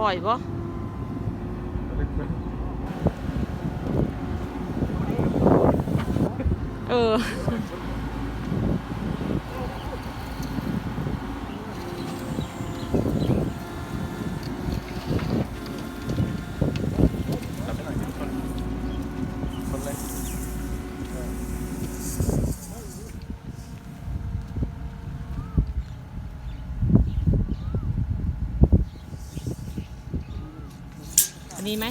ปล่อยบ่เออ จับไปหน่อยคนคนเลยเออ อันนี้ไหม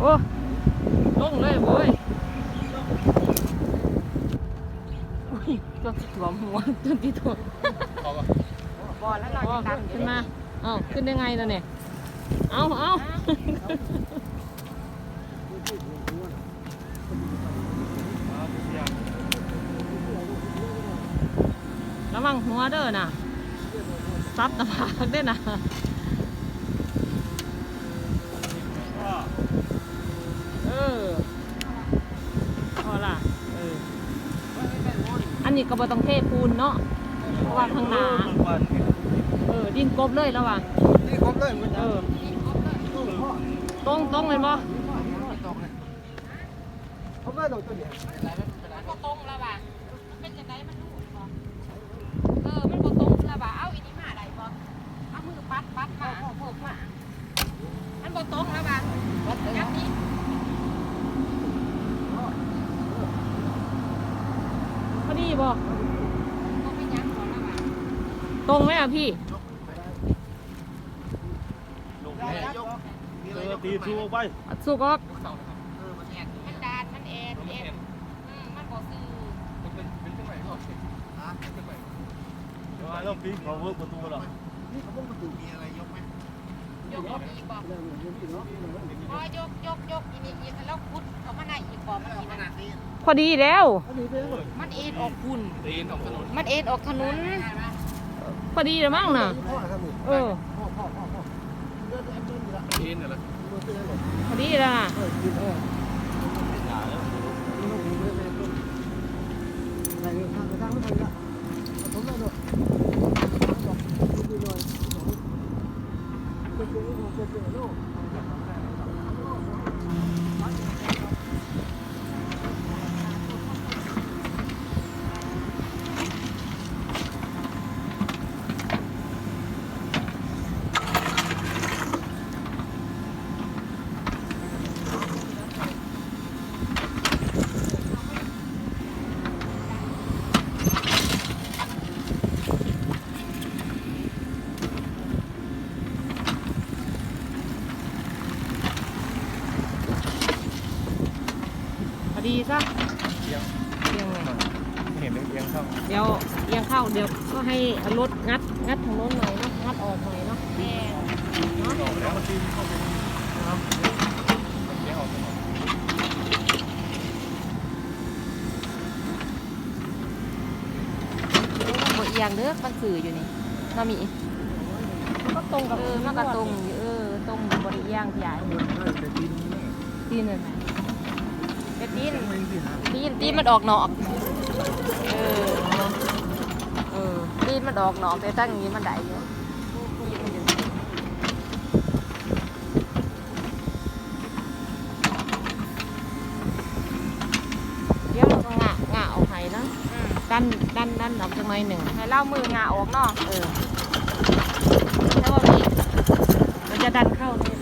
โอ้ลงเลยโว้ยอุ้ยจนติดหัวหัวจนติดหัวเอาป่ะบอลแล้วเราอ๋อจะดันขึ้นมาเอ้าขึ้นได้ไงล่ะเนี่ย เอาเอาระ วังหัวเด้อน่ะซับตะผากเด้อน่ะเออพอละเออ อันนี้ก็บ่ต้องเทปูนเนาะ เพราะว่าข้างหน้า เออ ดินกบเลยแล้วว่ะนี่ครบเลยมันเออตรงตรงเลยบ่ครบเลยตัวเดียว มันก็ตรงแล้วว่ะมันเป็นยังไงมันรูดบ่เออ มันก็ตรงแล้วว่ะเอาอีนี่มาได้บ่เอามือปัดปัด มาพกมามันก็ตรงแล้วว่ะยับนี้พอดีบ่ก็ไม่ยั้งก่อนแล้วว่ะตรงไหมอะพี่เออตีทูไปสุกออกมันดานมันแอนแอนอืมมันก็ซื้อเดี๋ยวเริ่มปีเขาเวิร์กประตูหรอ ยกอีกบ่พอยกยกยกอีนี่อีกแล้วคุดเขามาในอีกบ่มันอีนั่นพอดีแล้ว มันเอ็นออกคุณตีนออกถนนมันเอ็นออกถนนพอดีแล้วมั้งน่ะ เออ ตีนเหรอพอดีแล้วน่ะพ ให้รถงัดงัดทางโน้นหน่อยเนาะงัดออกหน่อยเนาะแม่เนาะออกแล้วมันตีเข้าไปนะครับเลี้ยงออกถนนบ่เอียงเด้อมันสื่ออยู่นี่มามีมันก็ตรงกับเออมันก็ตรงอยู่เออตรงอยู่บ่ได้เอียงใหญ่ตีนที่นั่นแต่ตีนตีนตีนมันออกนอกเออ ดีมันออกหนองแต่ตั้งอย่างนี้มันได้เยอะเดี๋ยวเระงะออกไห้นะดันดันด้นออกจังหนยหนึ่งให้เล่ามืองาออกเนอะเออแล้วก็นี่มันจะดันเข้านี่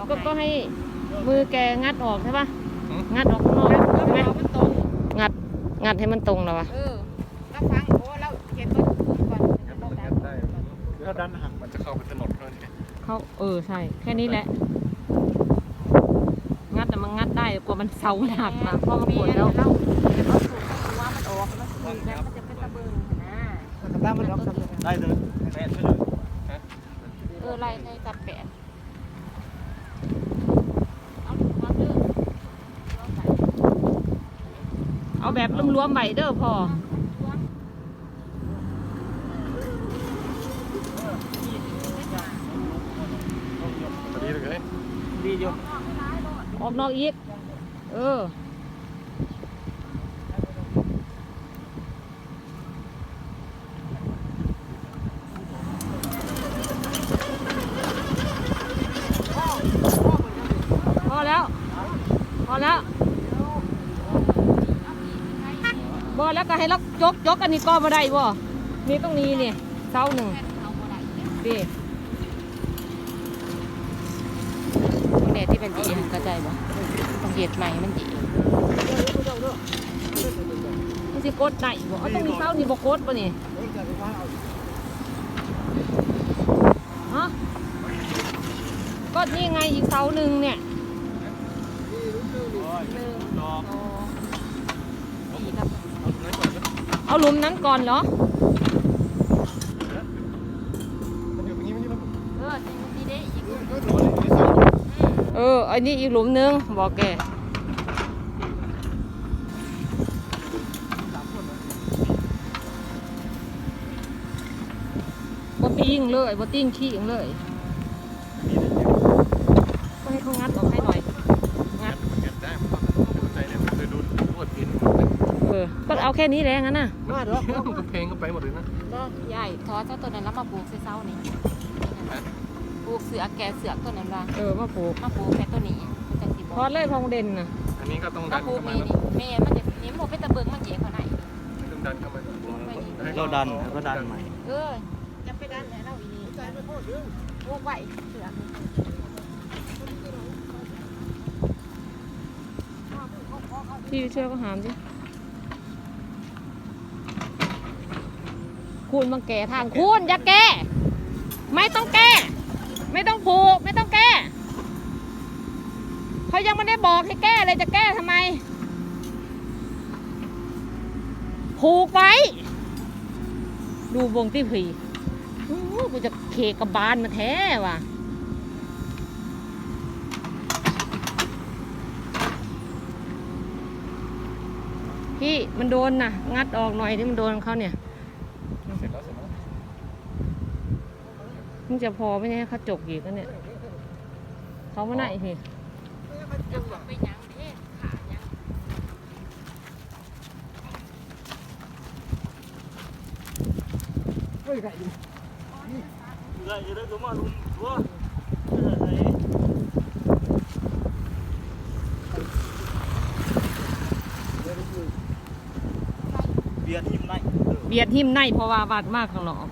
ขามาทางเน็ตก็ก็ให้ให้มือแกงัดออกใช่ปะหืม งัดออกข้างนอกแล้วใช่ไหมเอามันตรงงัดงัดให้มันตรงแล้ววะเออแล้วฟังโอ้เราเก็บไว้ถูกก่อนงั้นมันงัดได้ถ้าดันห่างมันจะเข้าไปถนนเท่านั้นเองเขาเออใช่ แค่นี้แหละ งัดแต่มันงัดได้กว่ามันเสาหนักนะเพราะมันปวดแล้วเราเก็บเอาสูตรเอาว่ามันออกมันสูตรแล้วมันจะเป็นตะเบิงนะได้เลยแม่ช่วยเลยฮะเออไรในตัดแปดเอาดูความเด้อเอาใส่ เอา แบบรวมๆใบเด้อพอพอดีเลยดีอยู่ออกนอกอีก เออ พอแล้ว พอแล้วบอ แล้วก็ให้ล็อกจกจกอันนี้ก็มาได้บ่นี่ต้องนี้นี่เสาหนึ่งดีแดดที่เป็นดีเข้าใจบ่เหยียดใหม่มันดีมันสิกดได้บ่เอาต้องมีเสานี่บ่กดป่ะนี่ฮะก็นี่ไงอีกเสาหนึ่งเนี่ย เอาหลุมนั้นก่อนเหรอ มันอยู่ตรงนี้ไม่ใช่มันเออจริงดีเด้อีกเออ อันนี้อีกหลุมหนึงบอกแกบ่ติ้งเลยบ่ติ้งขี้งเลยก็ให้เขางัดออกให้หน่อยงัดมันงัดได้มันก็เข้าใจเนี่ยมันเคยดูรวดพิน เออก็เอาแค่นี้แหละงั้นน่ะมันก็เพลงก็ไปหมดเลยนะก็ใหญ่ทอเจ้าตัวนั้นแล้วมาปลูกเศร้านี่ปลูกเสือแกเสือตัวนั้นว่าเออมาปลูกมาปลูกแค่ตัวนี้มันจะสิบพอดเลยพองเด่นน่ะอันนี้ก็ต้องมาดันปลูกเข้ามานี่นี่แม่มันจะนี่มันเป็นตะเบิงมันเจ๋เขาไหนต้องดันเข้ามาเราดันก็ดันใหม่ เออจะไปดันไหนเราอีนี่ปลูกไว้เสือพี่เชื่อก็หามดิ คุณมาแก่ทางคุณอย่าแก้ไม่ต้องแก้ ไม่ต้องผูกไม่ต้องแก้เขายังไม่ได้บอกให้แก้เลยจะแก้ทำไม ผูกไว้ ดูวงที่ผีอู้หูกูจะเคกระบาลมาแท้ว่ะพี่มันโดนนะงัดออกหน่อยที่มันโดนเขาเนี่ย เสร็จแล้วเสร็จแล้ว มันจะพอไหม่ใช่เขาจกอีกแล้วเนี่ย เขามาไหนพี่จะไปยังเด้ขายังได้จะได้ก็มาลุมตัวเบียร์ทีมไหนเบียดหิมในเพราะว่าบาดมากข้างนอก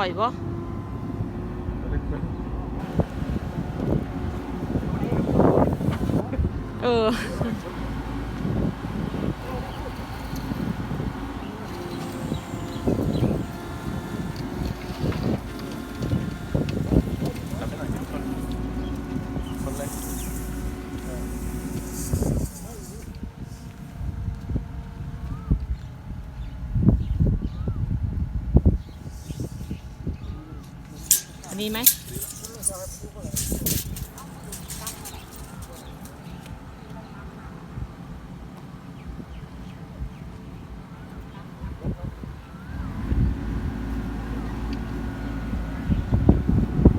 อยบ่เออ จับไปหน่อยชนชนเลยเออ อันนี้ไหม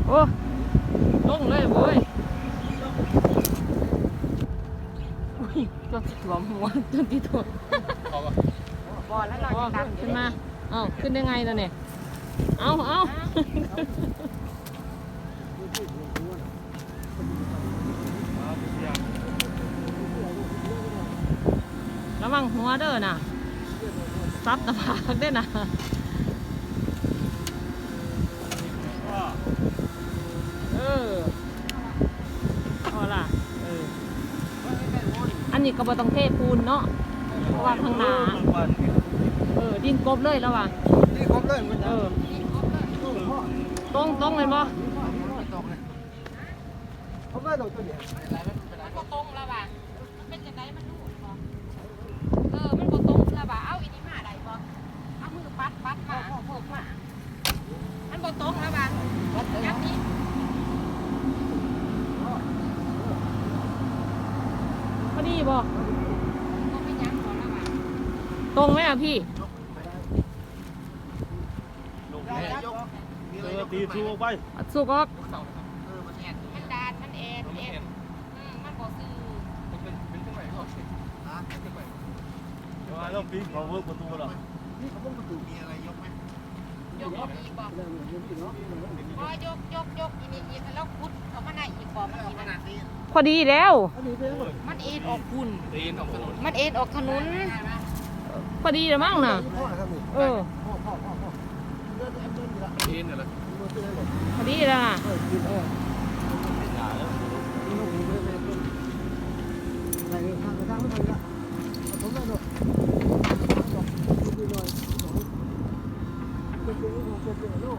โอ้ลงเลยโว้ยอุ้ยจนที่ถ่วมหัวจนที่ถ่วมเอาปะบ่แล้วเราอ๋อจะดันขึ้นมา เอ้าขึ้นได้ไงล่ะเนี่ย เอาเอา เอาไปเสียง ระวังหัวเด้อน่ะซับหน้าผากเด้อน่ะเออพอละเออ อันนี้ก็บ่ต้องเทปูนเนาะเพราะว่าข้างหน้าวันเออดินกบเลยแล้วว่ะนี่ครบเลยมันเออตรงตรงเลยบ่ ตัวเดียวมันบ่ตรงแล้วว่ะมันเป็นจังไดมันรูดบ่เออ มันบ่ตรงแล้วว่ะเอาอีนี่มาได้บ่เอามือปัดปัดมาโขกมา มันบ่ตรงแล้วว่ะยับนี้พอดีบ่บ่เป็นหยังบ่แล้วว่ะตรงไหมอะพี่ลงแน่เออตีทูไปสุกออก มันดานมันแอนแอนอืมมันบ่ซื่อ เป็นเป็นเครื่องใหม่ก่อนเป็นเครื่องใหม่ เดี๋ยวเราปีนเขาเวิร์กประตูหรอยกออกอีกบ่บ่ยกยกยกอีนี่อีกแล้วขุดเข้ามาในอีกบ่มันอีนั่นน่ะพอดีแล้ว มันเอ็นออกคุณตีนออกถนนมันเอ็นออกถนนพอดีแล้วมั้งน่ะเออตีนเนี่ยแหละพอดีแล้วน่ะเอ อ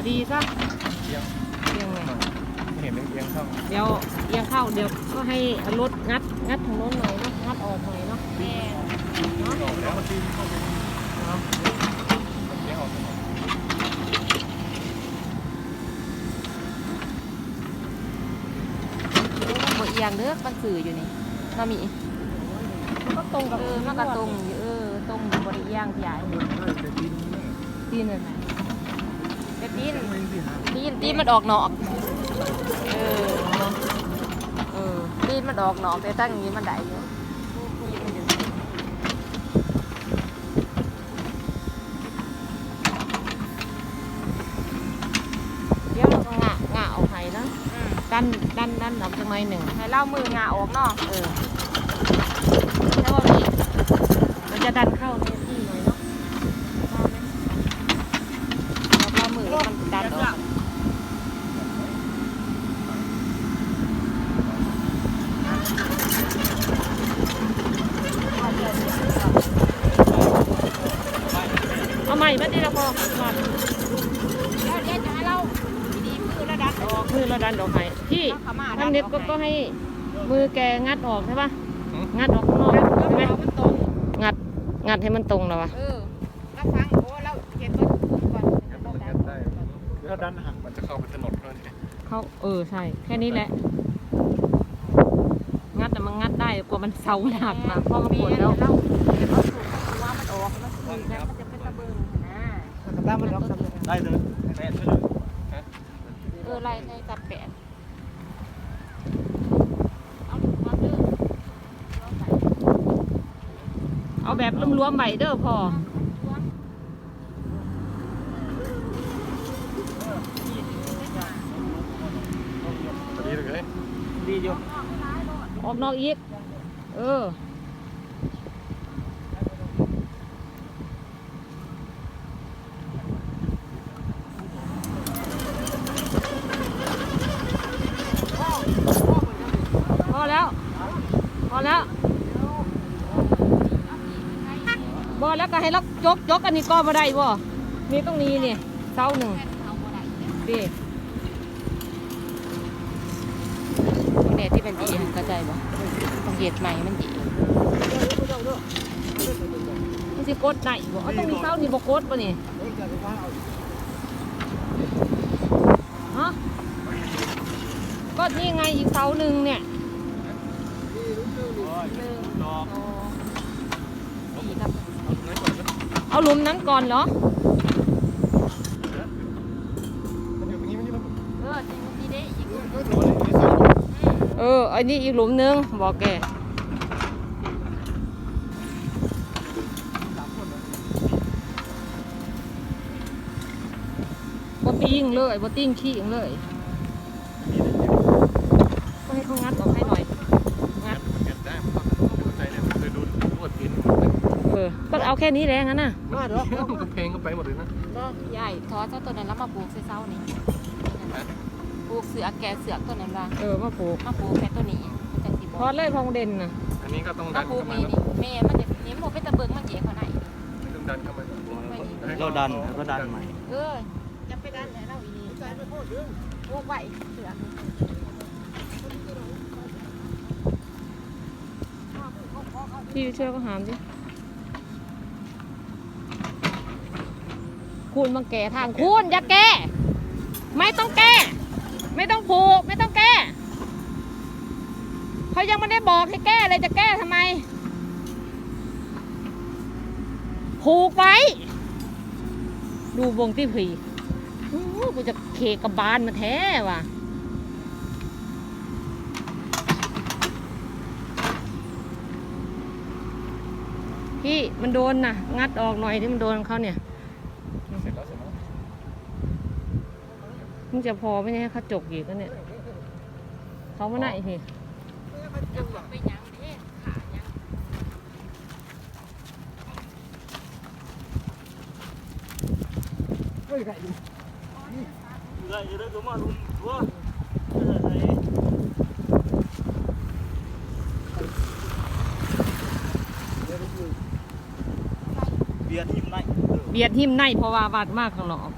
พอดีซะ เอียง เรียงไง เห็นเอียงเข้า เดี๋ยวเอียงเข้าเดี๋ยวก็ให้ รถงัดงัดทางโน้นหน่อยเนาะงัดออกหน่อยเนาะแม่เนาะออกแล้วมันตีนเข้าไปเอียงออกถนนบ่เอียงเด้อมันสื่ออยู่นี่มามีก็ตรงกับเออมันก็ตรงอยู่เออตรงอยู่บ่ได้เอียงพี่ใหญ่ตีนเลยแต่ตีนตีนตีนมันออกนอกเออเออตี นมันออกนอกแต่ตั้งอย่างนี้มันได้อยู่ตีนมันอยู่เดี๋ยวเราก็งะงะออกให้นะอืมดันดันดันออกจังหน่อยหนึ่งให้เล่ามืองาออกเนาะ เออแล้วว่าพี่มันจะดันเข้าในที่หน่อยเนาะ แล้วเล่ามือมันดันออก เอาใหม่มาดีละพอมา แล้วเดี๋ยวจะให้เราดีๆมือ แล้วดันออกมือเราดันออกให้พี่เอาเข้ามาทางเน็ตก็ก็ให้มือแกงัดออกใช่ปะงัดออกข้างนอกแล้วใช่ไหมเอามันตรงงัดงัดให้มันตรงแล้ววะเออแล้วฟังโอ้เราเห็นว่าก่อนงั้นมันงัดได้ถ้าดันหักมันจะเข้าไปถนนเลยเข้าเออใช่ แค่นี้แหละ งัดแต่มันงัดได้กว่ามันเสาหนักนะเพราะมันปวดแล้วเราเห็นว่าสูงว่ามันออกมันมันจะเป็นตะเบิงนะตามมันล็อกได้เลยแปดไปเลยฮะเออลาย ในจับแปดเอาลูกมาเด้อเอาไปเอาแบบรวมๆไว้เด้อพ่อพอดีเลยดีอยู่ออกนอกอีก เออ พอแล้ว พอแล้วบอแล้วก็ ให้ล็อกจกจกอันนี้ก็มาได้บ่มีตรงนี้นี่เสาหนึ่งเอาบ่ได้ดีเนี่ยที่เป็นดีเข้าใจบ่ต้องเหยียดใหม่มันดีมันสิกดได้บ่เอาตรงนี้เสานี่บ่กดบ่นี่ฮะก็นี่ไงอีกเสาหนึ่งเนี่ยดอก ดีครับ เอาหลุมนั้นก่อนเหรอ มันอยู่ตรงนี้มันนี่มันเออจริงดีเด้อีกเออ อันนี้อีกหลุมหนึงบอกแกบ่ติ้งเลยบ่ติ้งขี้งเลยก็ให้เขางัดออกให้หน่อย งัด เก็บได้มันต้องเข้าใจเนี่ยเคยดูรวดพิน เออ ก็เอาแค่นี้แหละงั้นน่ะมาดอกมันก็เพลงก็ไปหมดเลยนะก็ใหญ่ทอเจ้าตัวนั้นแล้วมาปลูกเส้านี่ปลูกเสือแกเสือตัวนั้นว่าเออมาปลูกมาปลูกแค่ตัวนี้มันจะสิบพอดเลยพองเด่นน่ะอันนี้ก็ต้องดัมานปลูกเข้ามานี่นี่แม่มันจะนี่มันเป็นตะเบิงมันเจ๋เขาไหนต้องดันเข้ามาเราดันก็ดันใหม่เออจะไปดันแล้วเราอีนี่ปลูกไว้เสือพี่ช่วยก็หามสิ คุณมาแก่ทางคุณอย่าแก้ ไม่ต้องแก้ ไม่ต้องผูกไม่ต้องแก้เขายังไม่ได้บอกให้แก้เลยจะแก้ทำไม ผูกไว้ ดูวงที่ผีอู้หูกูจะเคกระบาลมาแท้ว่ะพี่มันโดนนะงัดออกหน่อยที่มันโดนเขาเนี่ย เสร็จแล้วเสร็จแล้ว มันจะพอไหมเนี่ยเขาจกอีกแล้วเนี่ย เขามาไหนพี่จะไปยังเด้ขายังได้ได้ก็มาลุ้นตัวเบียร์ทีมไหนเบียดหิมในเพราะว่าบาดมากข้างนอกเ